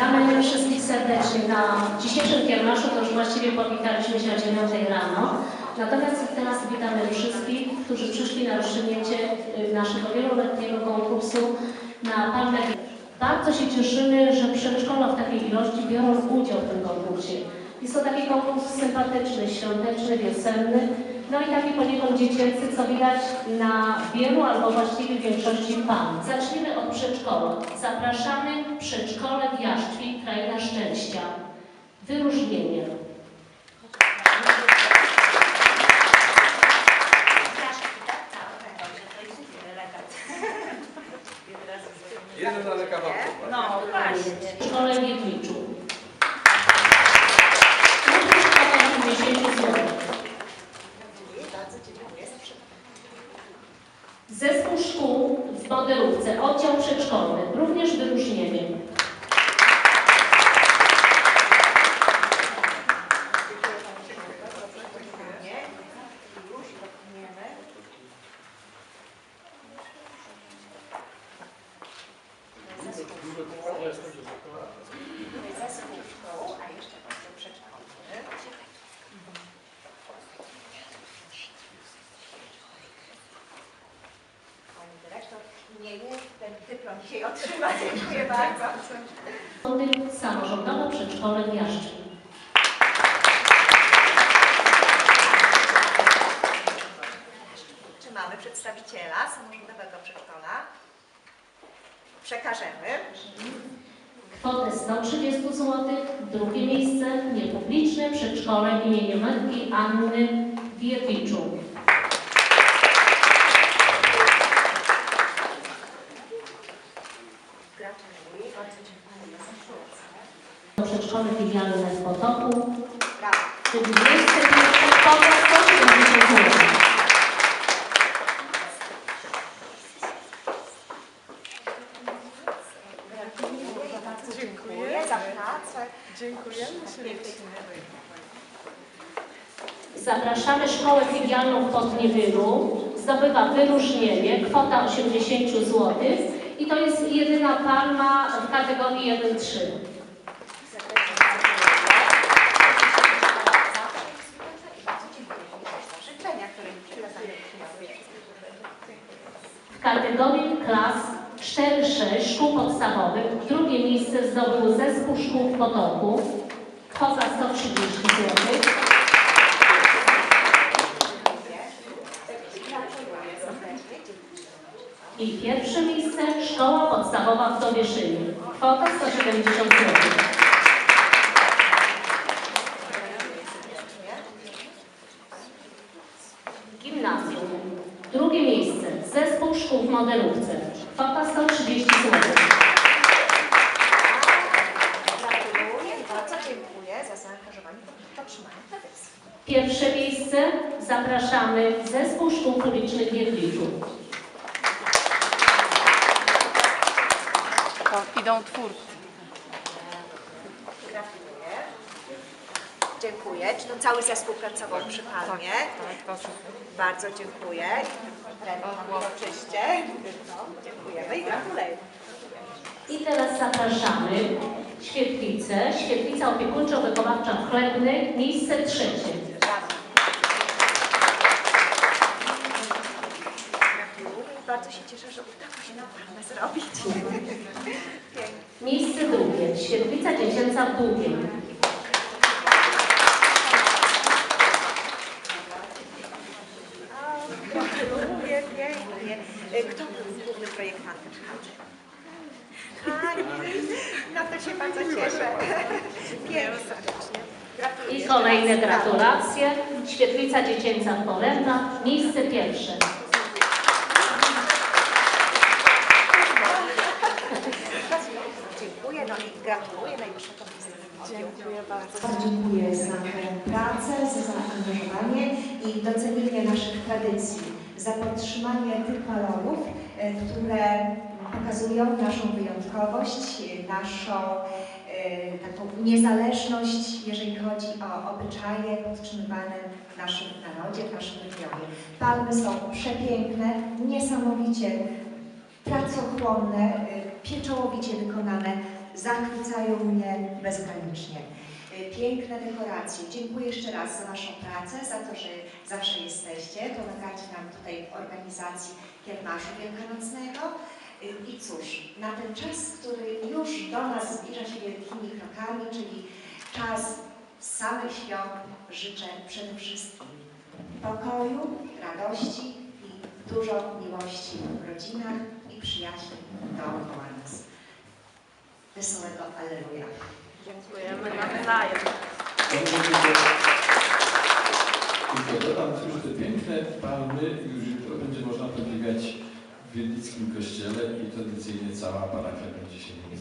Witamy wszystkich serdecznie na dzisiejszym kiermaszu, to już właściwie powitaliśmy się o 9 rano. Natomiast teraz witamy wszystkich, którzy przyszli na rozstrzygnięcie y, naszego wieloletniego konkursu na Palmę. Bardzo się cieszymy, że przedszkola w takiej ilości biorą udział w tym konkursie. Jest to taki konkurs sympatyczny, świąteczny, wiosenny, no i taki poniekąd dziecięcy, co widać na wielu albo właściwie większości pan. Zacznijmy od przedszkola. Zapraszamy przedszkole w Jaszczwi, Kraina Szczęścia. Wyróżnienie. Jeden ale kawałek. No, właśnie. W szkole w Jedliczu. Również kwota 50 zł. Bardzo dziękuję. Zespół szkół w modelówce, oddział przedszkolny, również wyróżnienie. Nie? Już dotkniemy. Zespół Zespół szkół, a jeszcze bardzo przedszkolny. Pani dyrektor nie jest ten dyplom dzisiaj otrzyma. Dziękuję bardzo. Samorządowe przedszkole w. Czy mamy przedstawiciela samorządowego przedszkola? Przekażemy. Kwotę 130 zł. Drugie miejsce niepubliczne przedszkole imienia matki Anny w Jedliczu. Gratuluję. Bardzo dziękuję za pracę. Brawo. Czyli miejsce pierwsze kwota 170 zł. Gratuluję. Bardzo dziękuję za pracę. Dziękujemy. Zapraszamy szkołę filialną w Podniewylu. Zdobywa wyróżnienie, kwota 80 zł. I to jest jedyna palma w kategorii 1-3. Bardzo dziękuję za życzenia, które mi przekazane przyjęły. W kategorii klas 4-6 szkół podstawowych drugie miejsce zdobył zespół szkół w Potoku. Kwota 130 zł. I pierwsze miejsce szkoła podstawowa w Dowieszynie. Kwota 170 zł. Gimnazjum. Drugie miejsce. Zespół szkół w modelówce. Kwota 130 zł. Gratuluję i bardzo dziękuję za zaangażowanie w. Pierwsze miejsce zapraszamy Zespół Szkół Publicznych w Jedliczu. Idą twórcy. Gratuluję. Dziękuję. Czy to cały zespół pracował przy Palmie? Tak, to Bardzo dziękuję. Wręcz uroczyście. No, Dziękujemy i gratuluję. I teraz zapraszamy Świetlicę, Świetlica Opiekuńczo-Wychowawcza w Chlebny, miejsce trzecie. Bardzo się cieszę, że udało się nam Palmę zrobić. Miejsce drugie, Świetlica Dziecięca w Długiej. Gratuluję, pięknie. E, Kto był głównym projektantem Pani, no to się bardzo cieszę. Pięknie. I kolejne gratulacje. Świetlica Dziecięca Porębach, miejsce pierwsze. Dziękuję, no i gratuluję najwyższego Dziękuję bardzo. Bardzo dziękuję za tę pracę, za zaangażowanie i docenienie naszych tradycji, za podtrzymanie tych walorów, e, które pokazują naszą wyjątkowość, e, naszą e, taką niezależność, jeżeli chodzi o obyczaje podtrzymywane w naszym narodzie, w naszym regionie. Palmy są przepiękne, niesamowicie pracochłonne, e, pieczołowicie wykonane zachwycają mnie bezgranicznie. Y, Piękne dekoracje. Dziękuję jeszcze raz za Waszą pracę, za to, że zawsze jesteście. Pomagacie nam tutaj w organizacji kiermaszu wielkanocnego. Y, I cóż, na ten czas, który już do nas zbliża się wielkimi krokami, czyli czas samych świąt, życzę przede wszystkim pokoju, radości i dużo miłości w rodzinach i przyjaźni dookoła nas. Wesołego Alleluja. Dziękujemy nawzajem. To tylko, tylko dodam, już te piękne palmy już jutro będzie można podziwiać w kościele i tradycyjnie cała parafia będzie się nimi